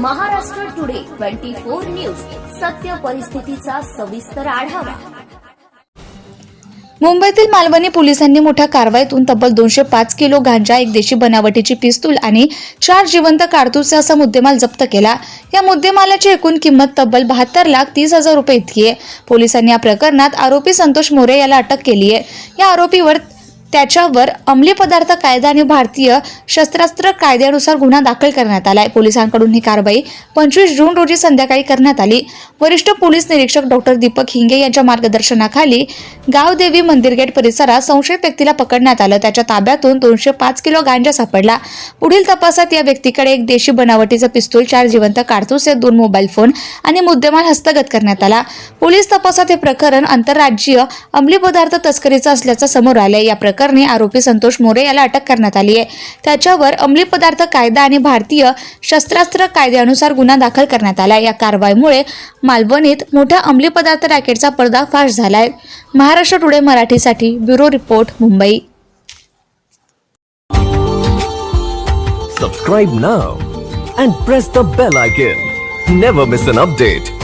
Twenty four news. सत्य परिस्थितीचा सविस्तर आढावा. मुंबईतील मालवणी पोलिसांनी मोठ्या कारवाईतून तब्बल दोनशे पाच किलो गांजा एक देशी बनावटीची पिस्तूल आणि चार जिवंत कारतूस असा मुद्देमाल जप्त केला. या मुद्देमालाची एकूण किंमत तब्बल बहात्तर लाख तीस हजार रुपये इतकी आहे. पोलिसांनी या प्रकरणात आरोपी संतोष मोरे याला अटक केली आहे या आरोपीवर त्याच्यावर अंमली पदार्थ कायदा आणि भारतीय शस्त्रास्त्र कायद्यानुसार गुन्हा दाखल करण्यात आलाय. पोलिसांकडून ही कारवाई पंचवीस जून रोजी संध्याकाळी करण्यात आली. वरिष्ठ पोलीस निरीक्षक डॉक्टर दीपक हिंगे यांच्या मार्गदर्शनाखाली गावदेवी मंदिर गेट परिसरात संशयित व्यक्तीला पकडण्यात आलं. त्याच्या ताब्यातून दोनशे पाच किलो गांजा सापडला. पुढील तपासात या व्यक्तीकडे एक देशी बनावटीचं पिस्तूल चार जिवंत कारतूस या दोन मोबाईल फोन आणि मुद्देमाल हस्तगत करण्यात आला. पोलीस तपासात हे प्रकरण आंतरराज्यीय अंमली पदार्थ तस्करीचं असल्याचं समोर आलं या प्रकरणी आरोपी संतोष मोरे याला अटक करण्यात आली आहे त्याच्यावर अंमली पदार्थ कायदा आणि भारतीय शस्त्रास्त्र कायद्यानुसार गुन्हा दाखल करण्यात आला या कारवाईमुळे मालवणीत मोठ्या अंमली पदार्थ रॅकेटचा पर्दाफाश झाला आहे महाराष्ट्र टुडे मराठीसाठी bureau report Mumbai Subscribe now and press the bell icon. Never miss an update.